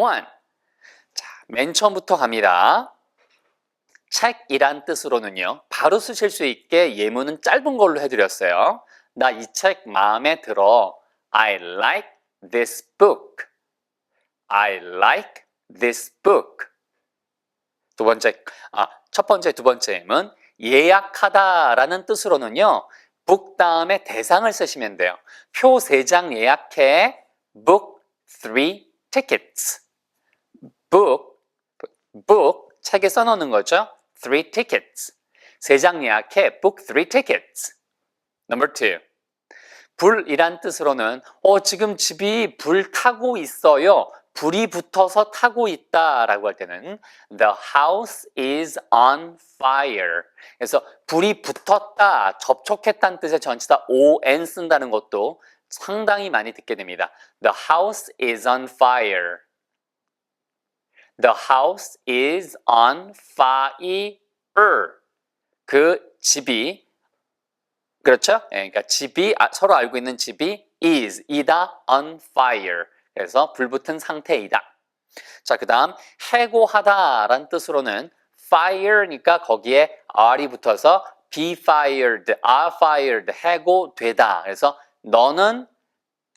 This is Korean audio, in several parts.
one. 자, 맨 처음부터 갑니다. 책이란 뜻으로는요, 바로 쓰실 수 있게 예문은 짧은 걸로 해드렸어요. 나 이 책 마음에 들어. I like this book. I like this book. 두 번째, 아, 첫 번째, 두 번째 예문. 예약하다라는 뜻으로는요, book 다음에 대상을 쓰시면 돼요. 표 세 장 예약해. book three tickets. Book, book, 책에 써놓는 거죠. three tickets. 세 장 예약해. book three tickets. Number two. 불이란 뜻으로는 어 지금 집이 불 타고 있어요. 불이 붙어서 타고 있다라고 할 때는 the house is on fire. 그래서 불이 붙었다, 접촉했다는 뜻의 전치사 on 쓴다는 것도 상당히 많이 듣게 됩니다. The house is on fire. The house is on fire. 그 집이 그렇죠? 예, 그러니까 집이 아, 서로 알고 있는 집이 is 이다 on fire. 그래서 불붙은 상태이다. 자, 그다음 해고하다라는 뜻으로는 fire니까 거기에 r이 붙어서 be fired, are fired, 해고되다. 그래서 너는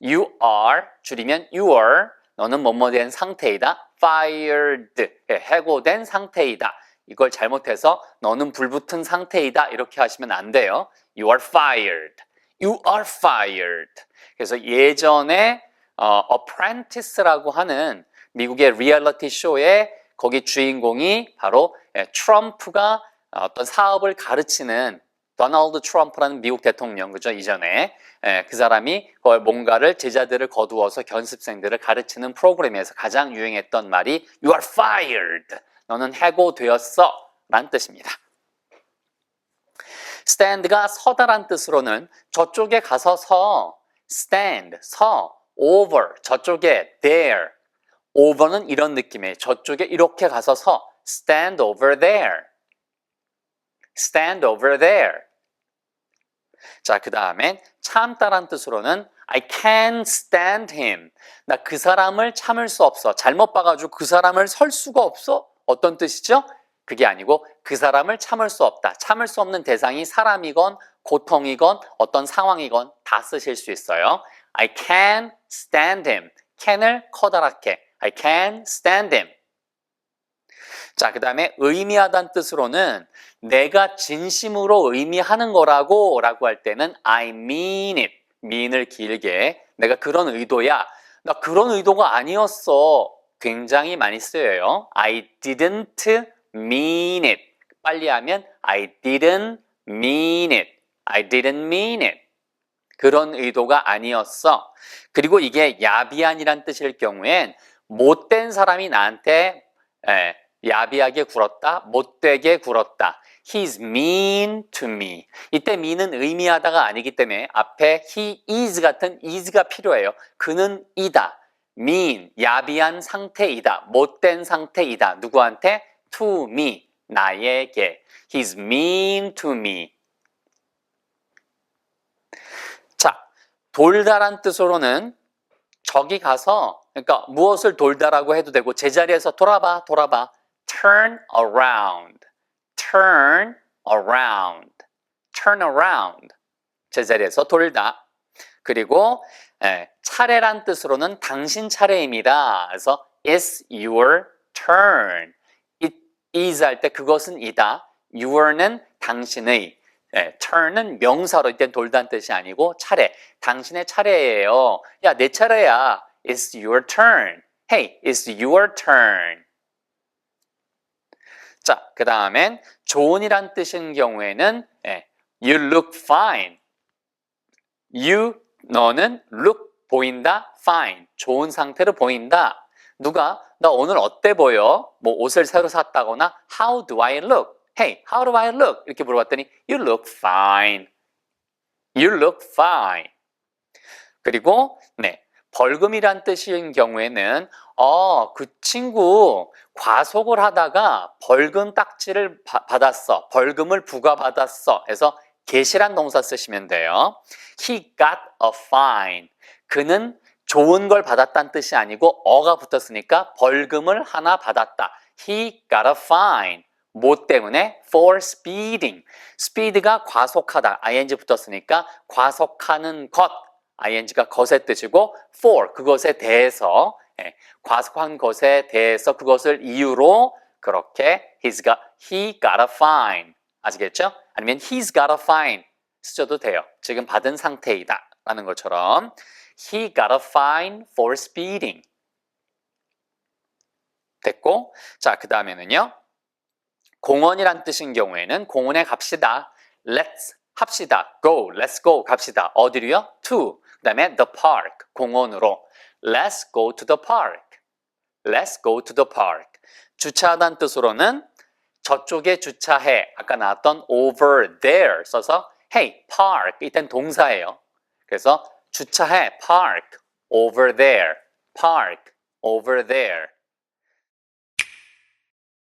you are 줄이면 you are 너는 뭐뭐 된 상태이다. Fired 예, 해고된 상태이다. 이걸 잘못해서 너는 불붙은 상태이다 이렇게 하시면 안 돼요. You are fired. You are fired. 그래서 예전에 어, Apprentice라고 하는 미국의 리얼리티 쇼에 거기 주인공이 바로 예, 트럼프가 어떤 사업을 가르치는 도널드 트럼프라는 미국 대통령 그죠 이전에 예, 그 사람이 그걸 뭔가를 제자들을 거두어서 견습생들을 가르치는 프로그램에서 가장 유행했던 말이 You are fired. 너는 해고되었어. 라는 뜻입니다. stand가 서다란 뜻으로는 저쪽에 가서 서, stand, 서, over, 저쪽에 there. over는 이런 느낌이에요. 저쪽에 이렇게 가서 서, stand over there. stand over there. 자, 그 다음엔 참다란 뜻으로는 I can't stand him. 나 그 사람을 참을 수 없어. 잘못 봐가지고 그 사람을 설 수가 없어? 어떤 뜻이죠? 그게 아니고 그 사람을 참을 수 없다. 참을 수 없는 대상이 사람이건 고통이건 어떤 상황이건 다 쓰실 수 있어요. I can stand him. can을 커다랗게. I can stand him. 자, 그 다음에 의미하다는 뜻으로는 내가 진심으로 의미하는 거라고 라고 할 때는 I mean it. mean을 길게 내가 그런 의도야. 나 그런 의도가 아니었어. 굉장히 많이 쓰여요. I didn't mean it. 빨리 하면 I didn't mean it. I didn't mean it. 그런 의도가 아니었어. 그리고 이게 야비한이란 뜻일 경우엔 못된 사람이 나한테 에, 야비하게 굴었다, 못되게 굴었다. He's mean to me. 이때 mean은 의미하다가 아니기 때문에 앞에 he is 같은 is가 필요해요. 그는 이다. mean, 야비한 상태이다. 못된 상태이다. 누구한테? to me, 나에게. He's mean to me. 자, 돌다란 뜻으로는 저기 가서, 그러니까 무엇을 돌다라고 해도 되고, 제자리에서 돌아봐, 돌아봐. Turn around, turn around, turn around. 제자리에서 돌다. 그리고 예, 차례란 뜻으로는 당신 차례입니다. 그래서 it's your turn. it is 할 때 그것은 이다. your는 당신의. 예, turn은 명사로 이때 돌다는 뜻이 아니고 차례. 당신의 차례예요. 야, 내 차례야. It's your turn. Hey, it's your turn. 자, 그 다음엔 좋은이란 뜻인 경우에는 예, you look fine. you 너는 look 보인다 fine 좋은 상태로 보인다. 누가 나 오늘 어때 보여? 뭐 옷을 새로 샀다거나 how do I look? Hey, how do I look? 이렇게 물어봤더니 you look fine. You look fine. 그리고 네. 벌금이란 뜻인 경우에는 어, 그 친구 과속을 하다가 벌금 딱지를 바, 받았어. 벌금을 부과받았어. 해서 get이란 동사 쓰시면 돼요. He got a fine. 그는 좋은 걸 받았다는 뜻이 아니고 어가 붙었으니까 벌금을 하나 받았다. He got a fine. 뭐 때문에? For speeding. speed가 과속하다. ing 붙었으니까 과속하는 것. Ing가 것의 뜻이고 for 그것에 대해서 예, 과속한 것에 대해서 그것을 이유로 그렇게 he's got, he got a fine. 아시겠죠? 아니면 he's got a fine 쓰셔도 돼요. 지금 받은 상태이다. 라는 것처럼 he got a fine for speeding. 됐고 자그 다음에는요 공원이란 뜻인 경우에는 공원에 갑시다. Let's 합시다. Go, let's go 갑시다. 어디로요? To. 그 다음에 the park 공원으로. Let's go to the park. Let's go to the park. 주차하다는 뜻으로는 저쪽에 주차해. 아까 나왔던 over there 써서 hey, park. 이땐 동사예요. 그래서 주차해. park over there. park over there.